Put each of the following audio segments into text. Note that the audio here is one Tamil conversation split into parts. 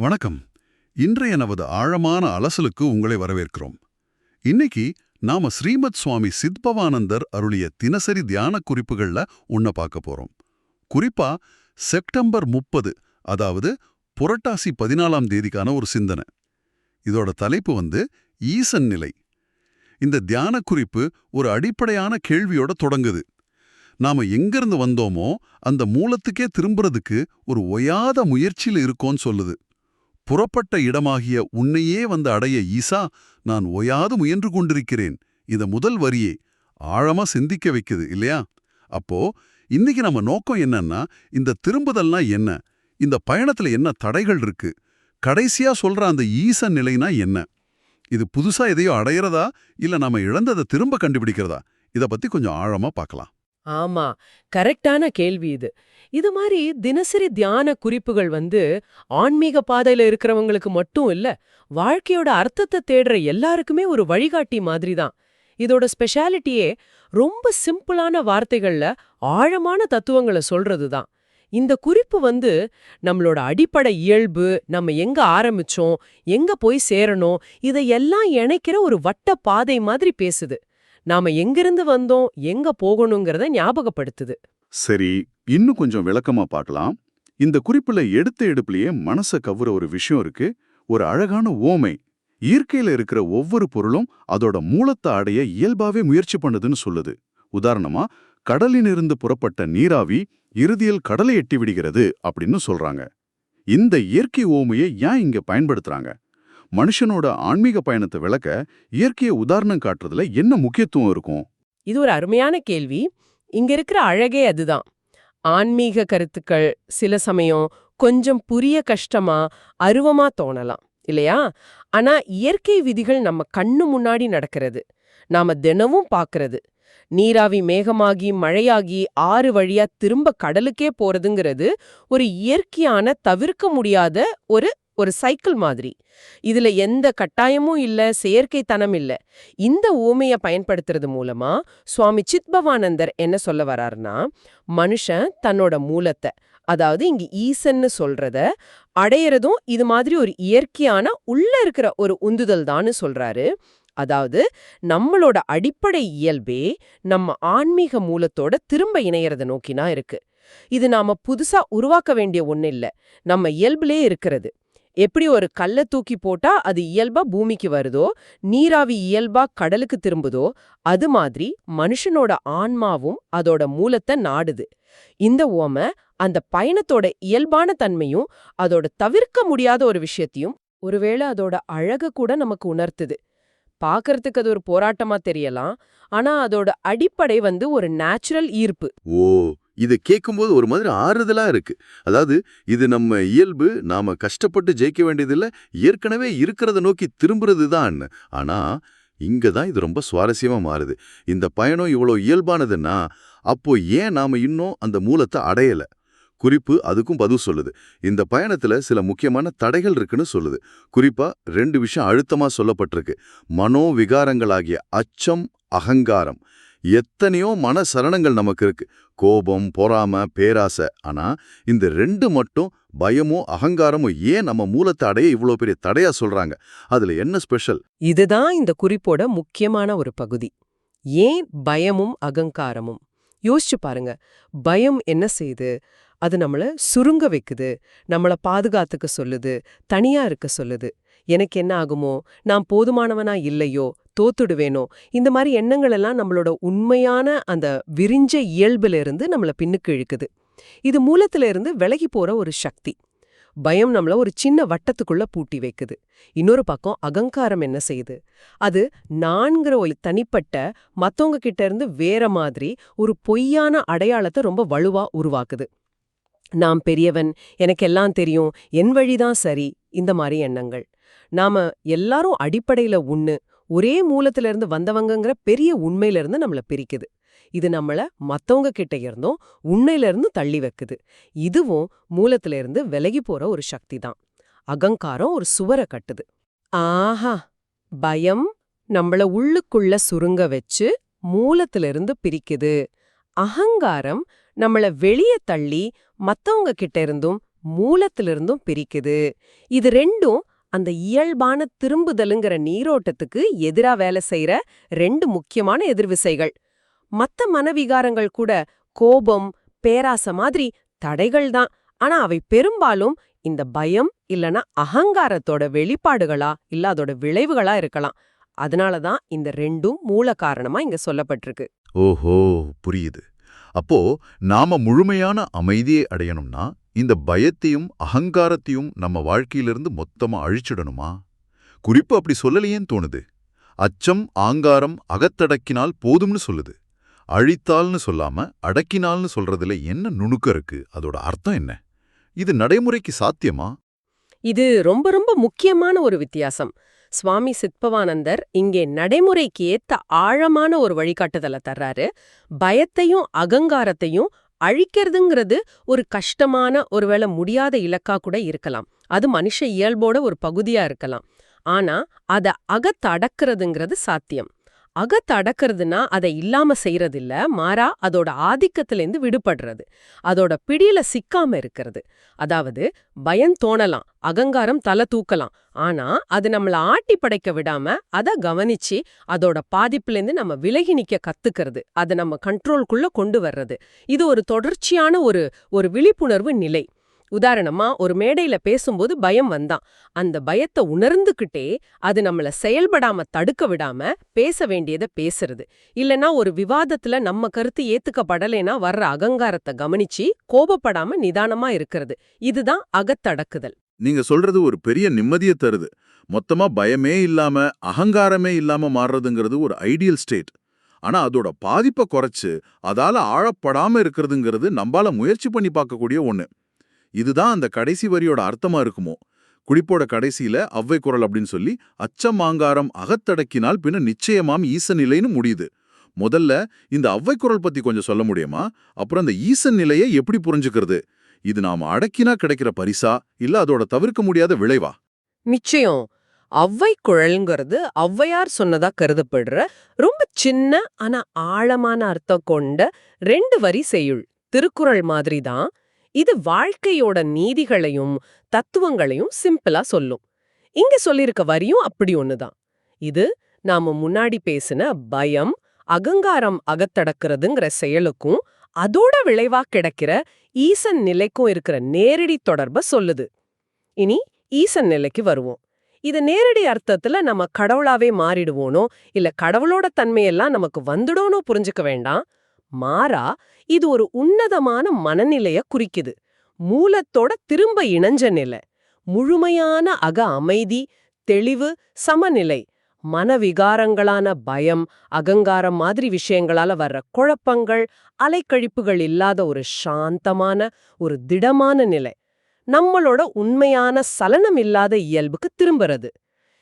வணக்கம். இன்றைய நமது ஆழமான அலசலுக்கு உங்களை வரவேற்கிறோம். இன்னைக்கு நாம ஸ்ரீமத் சுவாமி சித்பவானந்தர் அருளிய தினசரி தியான குறிப்புகள்ல உன்ன பார்க்க போறோம். குறிப்பா செப்டம்பர் முப்பது அதாவது புரட்டாசி பதினாலாம் தேதிக்கான ஒரு சிந்தனை. இதோட தலைப்பு வந்து ஈசன் நிலை. இந்த தியான குறிப்பு ஒரு அடிப்படையான கேள்வியோட தொடங்குது. நாம எங்கிருந்து வந்தோமோ அந்த மூலத்துக்கே திரும்புறதுக்கு ஒரு ஒயாத முயற்சியில் இருக்கோன்னு சொல்லுது. புறப்பட்ட இடமாகிய உன்னையே வந்து அடைய ஈசா நான் ஒயாது முயன்று கொண்டிருக்கிறேன். இத முதல் வரியே. ஆழமா சிந்திக்க வைக்குது இல்லையா? அப்போ இன்னைக்கு நம்ம நோக்கம் என்னன்னா இந்த திரும்புதல்னா என்ன? இந்த பயணத்துல என்ன தடைகள் இருக்கு? கடைசியா சொல்ற அந்த ஈச நிலைனா என்ன? இது புதுசா எதையோ அடையறதா? இல்ல நாம இழந்ததை திரும்ப கண்டுபிடிக்கிறதா? இத பத்தி கொஞ்சம் ஆழமா பார்க்கலாம் ஆமா கரெக்டான கேள்வி இது. இது மாதிரி தினசரி தியான குறிப்புகள் வந்து ஆன்மீக பாதையில இருக்கிறவங்களுக்கு மட்டும் இல்ல வாழ்க்கையோட அர்த்தத்தை தேடுற எல்லாருக்குமே ஒரு வழிகாட்டி மாதிரி தான். இதோட ஸ்பெஷாலிட்டியே ரொம்ப சிம்பிளான வார்த்தைகள்ல ஆழமான தத்துவங்களை சொல்றது தான். இந்த குறிப்பு வந்து நம்மளோட அடிப்படை இயல்பு நம்ம எங்க ஆரம்பிச்சோம் எங்க போய் சேரணும் இதையெல்லாம் இணைக்கிற ஒரு வட்ட பாதை மாதிரி பேசுது. நாம எங்கிருந்து வந்தோம் எங்க போகணுங்கிறத ஞாபகப்படுத்துது. சரி இன்னும் கொஞ்சம் விளக்கமா பார்க்கலாம். இந்த குறிப்புல எடுத்த எடுப்புலயே மனச கவுற ஒரு விஷயம் இருக்கு. ஒரு அழகான ஓமை. இயற்கையில இருக்கிற ஒவ்வொரு பொருளும் அதோட மூலத்தை அடைய இயல்பாவே முயற்சி பண்ணுதுன்னு சொல்லுது. உதாரணமா கடலினிருந்து புறப்பட்ட நீராவி இறுதியில் கடலை எட்டி விடுகிறது அப்படின்னு சொல்றாங்க. இந்த இயற்கை ஓமையை ஏன் இங்க பயன்படுத்துறாங்க? மனுஷனோட ஆன்மீக பயணத்தை விளக்க இயற்கையை உதாரணம் காட்டுறதுல என்ன முக்கியத்துவம் இருக்கும்? இது ஒரு அருமையான கேள்வி. இங்க இருக்கிற அழகே அதுதான். ஆன்மீக கருத்துக்கள் சில சமயம் கொஞ்சம் புரிய கஷ்டமா அருவமா தோணலாம் இல்லையா? ஆனா இயற்கை விதிகள் நம்ம கண்ணு முன்னாடி நடக்கிறது. நாம தினமும் பாக்குறது. நீராவி மேகமாகி மழையாகி ஆறு வழியா திரும்ப கடலுக்கே போறதுங்கிறது ஒரு இயற்கையான தவிர்க்க முடியாத ஒரு ஒரு சைக்கிள் மாதிரி. இதுல எந்த கட்டாயமும் இல்ல செயற்கைத்தனம் இல்ல. இந்த ஊமைய பயன்படுத்துறது மூலமா சுவாமி சித்பவானந்தர் என்ன சொல்ல வராருன்னா மனுஷன் தன்னோட மூலத்தை அதாவது இங்க ஈசன்னு சொல்றத அடையறதும் இது மாதிரி ஒரு இயற்கையான உள்ள இருக்கிற ஒரு உந்துதல் தான்னு சொல்றாரு. அதாவது நம்மளோட அடிப்படை இயல்பே நம்ம ஆன்மீக மூலத்தோட திரும்ப இணையறத நோக்கினா இருக்கு. இது நாம புதுசா உருவாக்க வேண்டிய ஒண்ணு இல்ல. நம்ம இயல்பிலே இருக்கிறது. எப்படி ஒரு கல்ல தூக்கி போட்டா அது இயல்பா பூமிக்கு வருதோ நீராவி இயல்பா கடலுக்கு திரும்புதோ அது மாதிரி மனுஷனோட ஆன்மாவும் அதோட மூலத்தை நாடுது. இந்த ஓம அந்த பயணத்தோட இயல்பான தன்மையும் அதோட தவிர்க்க முடியாத ஒரு விஷயத்தையும் ஒருவேளை அதோட அழக கூட நமக்கு உணர்த்துது. பாக்கறதுக்கு அது ஒரு போராட்டமா தெரியலாம் ஆனா அதோட அடிப்படை வந்து ஒரு நேச்சுரல் ஈர்ப்பு. ஓ இதை கேட்கும்போது ஒரு மாதிரி ஆறுதலா இருக்கு. அதாவது இது நம்ம இயல்பு நாம கஷ்டப்பட்டு ஜெயிக்க வேண்டியதில்லை ஏற்கனவே இருக்கிறத நோக்கி திரும்புறது தான் ஆனா இங்கே தான் இது ரொம்ப சுவாரஸ்யமா மாறுது. இந்த பயணம் இவ்வளோ இயல்பானதுன்னா அப்போ ஏன் நாம இன்னும் அந்த மூலத்தை அடையல? குறிப்பு அதுக்கும் பதில் சொல்லுது. இந்த பயணத்துல சில முக்கியமான தடைகள் இருக்குன்னு சொல்லுது. குறிப்பா ரெண்டு விஷயம் அழுத்தமா சொல்லப்பட்டிருக்கு. மனோவிகாரங்களாகிய அச்சம் அகங்காரம். எத்தனையோ மன சரணங்கள் நமக்கு இருக்கு கோபம் பொறாம பேராசை. ஆனா இந்த ரெண்டு மட்டும் பயமோ அகங்காரமோ ஏன் நம்ம மூலத்தை அடைய இவ்வளோ பெரிய தடையா சொல்றாங்க? அதுல என்ன ஸ்பெஷல்? இதுதான் இந்த குறிப்போட முக்கியமான ஒரு பகுதி. ஏன் பயமும் அகங்காரமும்? யோசிச்சு பாருங்க. பயம் என்ன செய்யுது அது நம்மள சுருங்க வைக்குது. நம்மள பாதுகாத்துக்க சொல்லுது. தனியா இருக்க சொல்லுது. எனக்கு என்ன ஆகுமோ? நான் போதுமானவனா இல்லையோ? தோத்துடுவேனோ? இந்த மாதிரி எண்ணங்கள் எல்லாம் நம்மளோட உண்மையான அந்த விரிஞ்ச இயல்புல இருந்து நம்மள பின்னுக்கு இழுக்குது. இது மூலத்துல இருந்து விலகி போற ஒரு சக்தி. பயம் நம்மள ஒரு சின்ன வட்டத்துக்குள்ள பூட்டி வைக்குது. இன்னொரு பக்கம் அகங்காரம் என்ன செய்யுது? அது நான்கிற ஒரு தனிப்பட்ட மத்தவங்க கிட்ட இருந்து வேற மாதிரி ஒரு பொய்யான அடையாளத்தை ரொம்ப வலுவா உருவாக்குது. நான் பெரியவன் எனக்கெல்லாம் தெரியும். என் வழிதான் சரி. இந்த மாதிரி எண்ணங்கள். நாம எல்லாரும் அடிப்படையில ஒண்ணு ஒரே மூலத்துல இருந்து வந்தவங்கங்கிற பெரிய உண்மையில இருந்து நம்மள பிரிக்குது. இது நம்மள மத்தவங்க கிட்ட இருந்தும் உண்மையிலிருந்து தள்ளி வைக்குது. இதுவும் மூலத்துல இருந்து விலகி போற ஒரு சக்தி தான் அகங்காரம் ஒரு சுவரை கட்டுது. ஆஹா! பயம் நம்மள உள்ளுக்குள்ள சுருங்க வச்சு மூலத்துல இருந்து பிரிக்குது. அகங்காரம் நம்மள வெளிய தள்ளி மத்தவங்க கிட்ட இருந்தும் மூலத்திலிருந்தும் பிரிக்குது. இது ரெண்டும் அந்த இயல்பான திரும்புதலுங்கிற நீரோட்டத்துக்கு எதிரா வேலை செய்யற ரெண்டு முக்கியமான எதிர்விசைகள். மத்த மனவிகாரங்கள் கூட கோபம் பேராச மாதிரி தடைகள் தான். ஆனா அவை பெரும்பாலும் இந்த பயம் இல்லனா அகங்காரத்தோட வெளிப்பாடுகளா இல்ல அதோட விளைவுகளா இருக்கலாம். அதனால தான் இந்த ரெண்டும் மூல காரணமா இங்க சொல்லப்பட்டிருக்கு. ஓஹோ புரியுது. அப்போ நாம முழுமையான அமைதியை அடையணும்னா இந்த பயத்தையும் அகங்காரத்தையும் நம்ம வாழ்க்கையிலிருந்து மொத்தமா அழிச்சிடணுமா? குறிப்பு அப்படி சொல்லலையேன்னு தோணுது. அச்சம் ஆங்காரம் அகத்தடக்கினால் போதும்னு சொல்லுது. அழித்தால்னு சொல்லாம அடக்கினால்னு சொல்றதுல என்ன நுணுக்கம் இருக்கு? அதோட அர்த்தம் என்ன? இது நடைமுறைக்கு சாத்தியமா? இது ரொம்ப ரொம்ப முக்கியமான ஒரு வித்தியாசம். சுவாமி சித்பவானந்தர் இங்கே நடைமுறைக்கு ஏத்த ஆழமான ஒரு வழிகாட்டுதலை தர்றாரு. பயத்தையும் அகங்காரத்தையும் அழிக்கிறதுங்கிறது ஒரு கஷ்டமான ஒருவேளை முடியாத இலக்கா கூட இருக்கலாம். அது மனுஷ இயல்போட ஒரு பகுதியா இருக்கலாம். ஆனா அத அகத்தடக்கிறதுங்கிறது சாத்தியம். அகத்தடக்கிறதுனா அதை இல்லாம செய்யறது இல்ல மாறா அதோட ஆதிக்கத்திலேருந்து விடுபடுறது. அதோட பிடியில சிக்காம இருக்கிறது. அதாவது பயம் தோணலாம் அகங்காரம் தலை தூக்கலாம். ஆனா அது நம்மள ஆட்டி படைக்க விடாம அத கவனிச்சு அதோட பாதிப்புலேருந்து நம்ம விலகி நிக்க கத்துக்கிறது. அதை நம்ம கண்ட்ரோல்குள்ள கொண்டு வர்றது. இது ஒரு தொடர்ச்சியான ஒரு ஒரு விழிப்புணர்வு நிலை. உதாரணமா ஒரு மேடையில பேசும்போது பயம் வந்தான். அந்த பயத்தை உணர்ந்துகிட்டே அது நம்மள செயல்படாம தடுக்க விடாம பேச வேண்டியதை பேசுறது. இல்லனா ஒரு விவாதத்துல நம்ம கருத்து ஏத்துக்கப்படலைனா வர்ற அகங்காரத்தை கவனிச்சு கோபப்படாம நிதானமா இருக்கிறது. இதுதான் அகத்தடக்குதல். நீங்க சொல்றது ஒரு பெரிய நிம்மதியை தருது. மொத்தமா பயமே இல்லாம அகங்காரமே இல்லாம மாறுறதுங்கிறது ஒரு ஐடியல் ஸ்டேட் ஆனா அதோட பாதிப்பை குறைச்சு அதால ஆழப்படாம இருக்கிறதுங்கிறது நம்பால முயற்சி பண்ணி பார்க்கக்கூடிய ஒண்ணு. இதுதான் அந்த கடைசி வரியோட அர்த்தமா இருக்குமோ? குடிப்போட கடைசியில அவ்வை குரல் அப்படின்னு சொல்லி அச்சமாங்காரம் அகத்தடக்கினால் பின்ன நிச்சயமாம் ஈச நிலைன்னு முடியுது. முதல்ல இந்த அவ்வை குரல் பத்தி கொஞ்சம் சொல்ல முடியுமா? அப்புறம் அந்த ஈசன் நிலையை எப்படி புரிஞ்சுக்கிறது? இது நாம அடக்கினா கிடைக்கிற பரிசா? இல்ல அதோட தவிர்க்க முடியாத விளைவா? நிச்சயம். அவ்வை குழல்ங்கிறது ஔவையார் சொன்னதா கருதப்படுற ரொம்ப சின்ன ஆனா ஆழமான அர்த்தம் கொண்ட ரெண்டு வரி செய்யுள் திருக்குறள் மாதிரி தான் இது வாழ்க்கையோட நீதிகளையும் தத்துவங்களையும் சிம்பிளா சொல்லும். இங்க சொல்லிருக்க வரியும் அப்படி ஒண்ணுதான். இது நாம முன்னாடி பேசின பயம் அகங்காரம் அகத்தடக்கிறதுங்கிற செயலுக்கும் அதோட விளைவா கிடைக்கிற ஈசன் நிலைக்கும் இருக்கிற நேரடி தொடர்ப சொல்லுது. இனி ஈசன் நிலைக்கு வருவோம். இது நேரடி அர்த்தத்துல நம்ம கடவுளாவே மாறிடுவோனோ இல்ல கடவுளோட தன்மையெல்லாம் நமக்கு வந்துடோனோ புரிஞ்சுக்க வேண்டாம் மாறா இது ஒரு உன்னதமான மனநிலைய குறிக்குது. மூலத்தோட திரும்ப இணைஞ்ச நிலை. முழுமையான அக அமைதி தெளிவு சமநிலை. மனவிகாரங்களான பயம் அகங்காரம் மாதிரி விஷயங்களால வர்ற குழப்பங்கள் அலைக்கழிப்புகள் இல்லாத ஒரு சாந்தமான ஒரு திடமான நிலை. நம்மளோட உண்மையான சலனம் இல்லாத இயல்புக்கு திரும்புறது.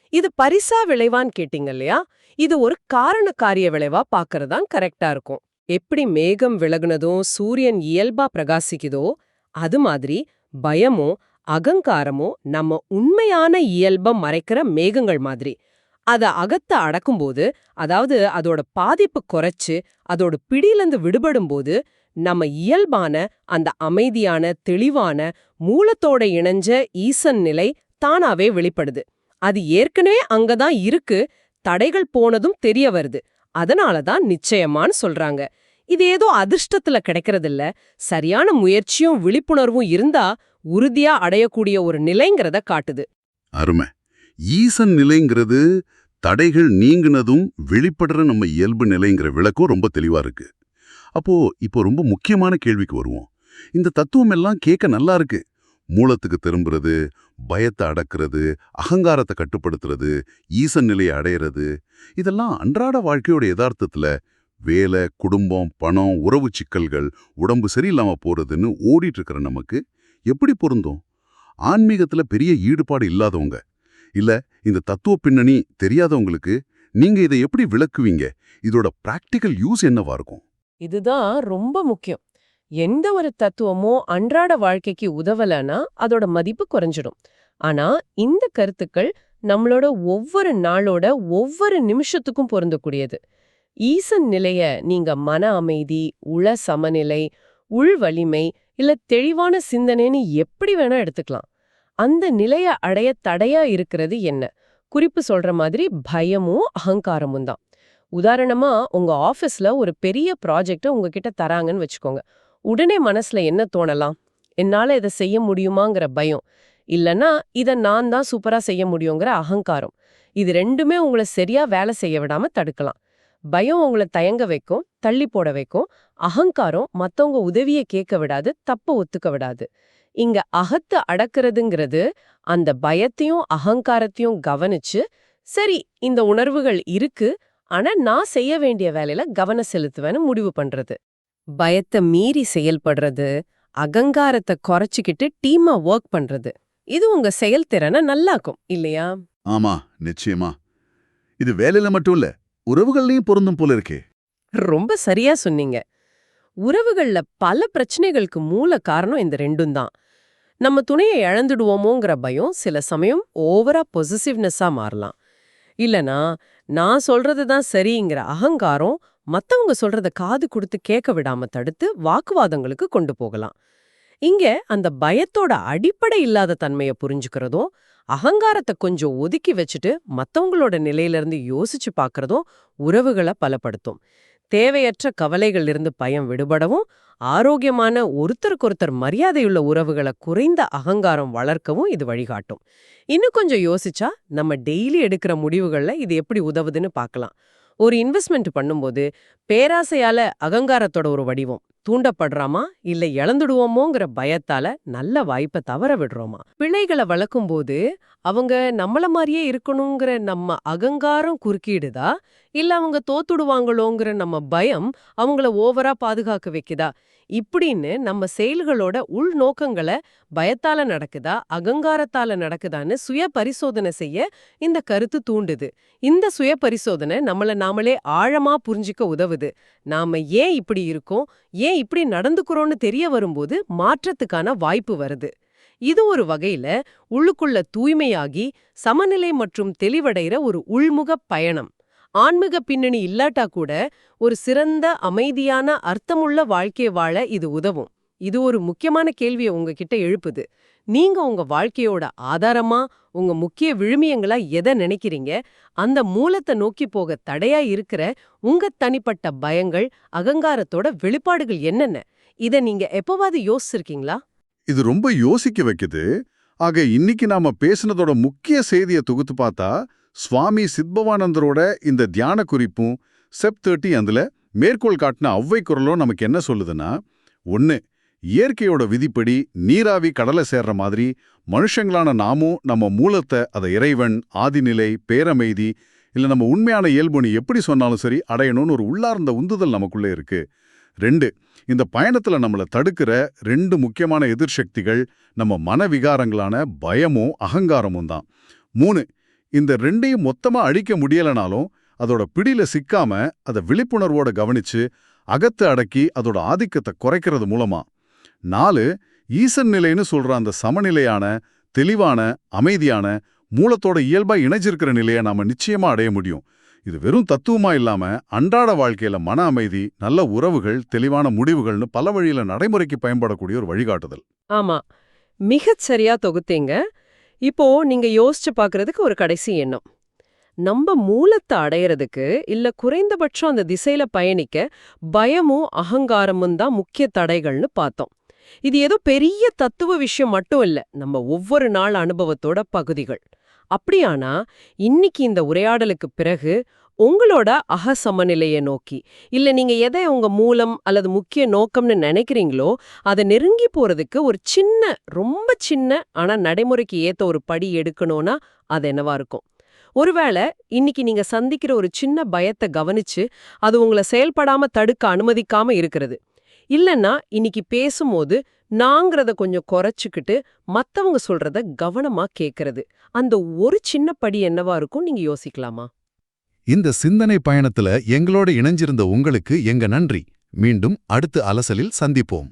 இது பரிசா விளைவான்னு கேட்டீங்க இல்லையா? இது ஒரு காரண காரிய விளைவா பாக்கறதான் கரெக்டா இருக்கும். எப்படி மேகம் விலகுனதும் சூரியன் இயல்பா பிரகாசிக்குதோ அது மாதிரி பயமோ அகங்காரமோ நம்ம உண்மையான இயல்ப மறைக்கிற மேகங்கள் மாதிரி. அத அகத்த அடக்கும்போது அதாவது அதோட பாதிப்பு குறைச்சு அதோட பிடியிலிருந்து விடுபடும்போது நம்ம இயல்பான அந்த அமைதியான தெளிவான மூலத்தோட இணைஞ்ச ஈசன் நிலை தானாவே வெளிப்படுது. அது ஏற்கனவே அங்கதான் இருக்கு தடைகள் போனதும் தெரிய வருது. அதனால தான் நிச்சயமான்னு சொல்றாங்க. இது ஏதோ அதிர்ஷ்டத்துல கிடைக்கிறதில்ல. சரியான முயற்சியும் விழிப்புணர்வும் இருந்தா உறுதியா அடையக்கூடிய ஒரு நிலைங்கிறத காட்டுது. அருமை. ஈசன் நிலைங்கிறது தடைகள் நீங்கினதும் வெளிப்படுற நம்ம இயல்பு நிலைங்கிற விளக்கம் ரொம்ப தெளிவா இருக்கு. அப்போ இப்போ ரொம்ப முக்கியமான கேள்விக்கு வருவோம். இந்த தத்துவம் எல்லாம் கேட்க நல்லா இருக்கு. மூலத்துக்கு திரும்புறது பயத்தை அடக்கிறது அகங்காரத்தை கட்டுப்படுத்துறது ஈசன் நிலையை அடையிறது இதெல்லாம் அன்றாட வாழ்க்கையோட யதார்த்தத்தில் வேலை குடும்பம் பணம் உறவு சிக்கல்கள் உடம்பு சரியில்லாம போறதுன்னு ஓடிட்டு இருக்கிற நமக்கு எப்படி பொருந்தும்? ஆன்மீகத்துல பெரிய ஈடுபாடு இல்லாதவங்க. இல்ல இந்த தத்துவ பின்னணி தெரியாதவங்களுக்கு நீங்க இதை எப்படி விளக்குவீங்க? இதோட பிராக்டிக்கல் யூஸ் என்னவா இருக்கும்? இதுதான் ரொம்ப முக்கியம். எந்த ஒரு தத்துவமோ அன்றாட வாழ்க்கைக்கு உதவலனா அதோட மதிப்பு குறைஞ்சிடும். ஆனா இந்த கருத்துக்கள் நம்மளோட ஒவ்வொரு நாளோட ஒவ்வொரு நிமிஷத்துக்கும் பொருந்தக்கூடியது. ஈசன் நிலைய நீங்க மன அமைதி உள சமநிலை உள் வலிமை இல்ல தெளிவான சிந்தனைன்னு எப்படி வேணா எடுத்துக்கலாம். அந்த நிலைய அடைய தடையா இருக்கிறது என்ன? குறிப்பு சொல்ற மாதிரி பயமும் அகங்காரமும் தான். உதாரணமா உங்க ஆபீஸ்ல ஒரு பெரிய ப்ராஜெக்ட உங்ககிட்ட தராங்கன்னு வச்சுக்கோங்க. உடனே மனசுல என்ன தோணலாம்? என்னால இதை செய்ய முடியுமாங்கிற பயம். இல்லனா இத நான் தான் சூப்பரா செய்ய முடியுங்கிற அகங்காரம். இது ரெண்டுமே உங்களை சரியா வேலை செய்ய விடாம தடுக்கலாம். பயம் உங்களை தயங்க வைக்கும் தள்ளி போட வைக்கும். அகங்காரம் மத்தவங்க உதவியை கேட்க விடாது தப்ப ஒத்துக்க விடாது. இங்க அகத்து அடக்கிறதுங்கிறது அந்த பயத்தையும் அகங்காரத்தையும் கவனிச்சு சரி இந்த உணர்வுகள் இருக்கு ஆனா நான் செய்ய வேண்டிய வேலையில கவனம் செலுத்துவேன்னு முடிவு பண்றது. பயத்தை மீறி செயல்படுறது அகங்காரத்தை குறைச்சிக்கிட்டு டீமா ஒர்க் பண்றது. இது உங்க செயல்திறனை நல்லாக்கும் இல்லையா? ஆமா நிச்சயமா. இது வேலையில மட்டும் இல்ல உறவுகள்லயும் பொருந்தும் போல இருக்கே. ரொம்ப சரியா சொன்னீங்க. உறவுகள்ல பல பிரச்சனைகளுக்கு மூல காரணம் இந்த ரெண்டும் தான். நம்ம துணையை இழந்துடுவோமோங்கிற பயம் சில சமயம் ஓவரா பொசிசிவ்னஸா மாறலாம். இல்லனா நான் சொல்றது தான் சரிங்கிற அகங்காரம் மத்தவங்க சொல்றத காது கொடுத்து கேட்க விடாம தடுத்து வாக்குவாதங்களுக்கு கொண்டு போகலாம். இங்க அந்த பயத்தோட அடிப்படை இல்லாத தன்மையை புரிஞ்சுக்கிறதும் அகங்காரத்தை கொஞ்சம் ஒதுக்கி வச்சுட்டு மத்தவங்களோட நிலையிலிருந்து யோசிச்சு பார்க்கறதும் உறவுகளை பலப்படுத்தும். தேவையற்ற கவலைகள் இருந்து பயம் விடுபடவும் ஆரோக்கியமான ஒருத்தருக்கொருத்தர் மரியாதையுள்ள உறவுகளை குறைந்த அகங்காரம் வளர்க்கவும் இது வழிகாட்டும். இன்னும் கொஞ்சம் யோசிச்சா நம்ம டெய்லி எடுக்கிற முடிவுகள்ல இது எப்படி உதவுதுன்னு பார்க்கலாம் ஒரு இன்வெஸ்ட்மெண்ட் பண்ணும்போது பேராசையால அகங்காரத்தோட ஒரு வடிவம் தூண்டப்படுறாமா இல்ல இழந்துடுவோமோங்கிற பயத்தால நல்ல வாய்ப்பை தவற விடுறோமா? பிள்ளைகளை வளர்க்கும்போது அவங்க நம்மள மாதிரியே இருக்கணுங்கிற நம்ம அகங்காரம் குறுக்கிடுதா? இல்ல அவங்க தோத்துடுவாங்களோங்கிற நம்ம பயம் அவங்கள ஓவரா பாதுகாக்க வைக்குதா? இப்படின்னு நம்ம செயல்களோட உள் நோக்கங்களை பயத்தால நடக்குதா அகங்காரத்தால நடக்குதான்னு சுய பரிசோதனை செய்ய இந்த கருத்து தூண்டுது. இந்த சுய பரிசோதனை நம்மள நாமளே ஆழமா புரிஞ்சிக்க உதவுது. நாம ஏன் இப்படி இருக்கோம் ஏன் இப்படி நடந்துக்கிறோம்னு தெரிய வரும்போது மாற்றத்துக்கான வாய்ப்பு வருது. இது ஒரு வகையில உள்ளுக்குள்ள தூய்மையாகி சமநிலை மற்றும் தெளிவடைகிற ஒரு உள்முக பயணம். ஆன்மீக பின்னணி இல்லாட்டா கூட ஒரு சிறந்த அமைதியான அர்த்தமுள்ள வாழ்க்கை வாழ இது உதவும். இது ஒரு முக்கியமான கேள்வியை உங்ககிட்ட எழுப்புது. நீங்க உங்க வாழ்க்கையோட ஆதாரமா உங்க முக்கிய விழுமியங்களா எதை நினைக்கிறீங்க? அந்த மூலத்தை நோக்கி போக தடையா இருக்கிற உங்க தனிப்பட்ட பயங்கள் அகங்காரத்தோட வெளிப்பாடுகள் என்னென்ன? இத நீங்க எப்பவாவது யோசிச்சிருக்கீங்களா? இது ரொம்ப யோசிக்க வைக்குது. ஆக இன்னைக்கு நாம பேசுனதோட முக்கிய செய்தியை தொகுத்து பார்த்தா சுவாமி சித்பவானந்தரோட இந்த தியான குறிப்பும் செப் தேர்ட்டி அதுல மேற்கோள் காட்டின ஔவை குரலும் நமக்கு என்ன சொல்லுதுன்னா ஒன்னு இயற்கையோட விதிப்படி நீராவி கடலை சேர்ற மாதிரி மனுஷங்களான நாமும் நம்ம மூலத்தை அதை இறைவன் ஆதிநிலை பேரமைதி இல்ல நம்ம உண்மையான இயல்புன்னு எப்படி சொன்னாலும் சரி அடையணும்னு ஒரு உள்ளார்ந்த உந்துதல் நமக்குள்ள இருக்கு. ரெண்டு இந்த பயணத்துல நம்மள தடுக்கிற ரெண்டு முக்கியமான எதிர்சக்திகள் நம்ம மனவிகாரங்களான பயமும் அகங்காரமும் தான். மூணு இந்த ரெண்டையும் மொத்தமா அழிக்க முடியலனாலும் அதோட பிடியில சிக்காம அதை விழிப்புணர்வோட கவனிச்சு அகத்து அடக்கி அதோட ஆதிக்கத்தை குறைக்கிறது மூலமா. நாலு ஈசன் நிலைன்னு சொல்ற அந்த சமநிலையான தெளிவான அமைதியான மூலத்தோட இயல்பா இணைஞ்சிருக்கிற நிலையை நாம நிச்சயமா அடைய முடியும். இது வெறும் தத்துவமா இல்லாம அன்றாட வாழ்க்கையில மன அமைதி நல்ல உறவுகள் தெளிவான முடிவுகள்னு பல வழியில நடைமுறைக்கு பயன்படக்கூடிய ஒரு வழிகாட்டுதல். ஆமா. மிகச் சரியா தொகுத்தீங்க. இப்போ நீங்க யோசிச்சு பார்க்கறதுக்கு ஒரு கடைசி எண்ணம். நம்ம மூலத்தை அடையறதுக்கு இல்ல குறைந்தபட்சம் அந்த திசையில பயணிக்க பயமும் அகங்காரமும் தான் முக்கிய தடைகள்னு பார்த்தோம். இது ஏதோ பெரிய தத்துவ விஷயம் மட்டும் இல்ல நம்ம ஒவ்வொரு நாள் அனுபவத்தோட பகுதிகள். அப்படியானா இன்னைக்கு இந்த உரையாடலுக்கு பிறகு உங்களோட அக சமநிலையை நோக்கி. இல்ல நீங்க எதை உங்க மூலம் அல்லது முக்கிய நோக்கம்னு நினைக்கிறீங்களோ அதை நெருங்கி போறதுக்கு ஒரு சின்ன ரொம்ப சின்ன ஆனா நடைமுறைக்கு ஏத்த ஒரு படி எடுக்கணும்னா அது என்னவா இருக்கும். ஒருவேளை இன்னைக்கு நீங்க சந்திக்கிற ஒரு சின்ன பயத்தை கவனிச்சு அது உங்களை செயல்படாம தடுக்க அனுமதிக்காம இருக்கிறது. இல்லைன்னா இன்னைக்கு பேசும்போது நாங்கிறத கொஞ்சம் குறைச்சுக்கிட்டு மத்தவங்க சொல்றத கவனமா கேட்கறது அந்த ஒரு சின்ன படி என்னவா இருக்கும் நீங்க யோசிக்கலாமா? இந்த சிந்தனை பயணத்துல எங்களோட இணைஞ்சிருந்த உங்களுக்கு எங்க நன்றி. மீண்டும் அடுத்த அலசலில் சந்திப்போம்.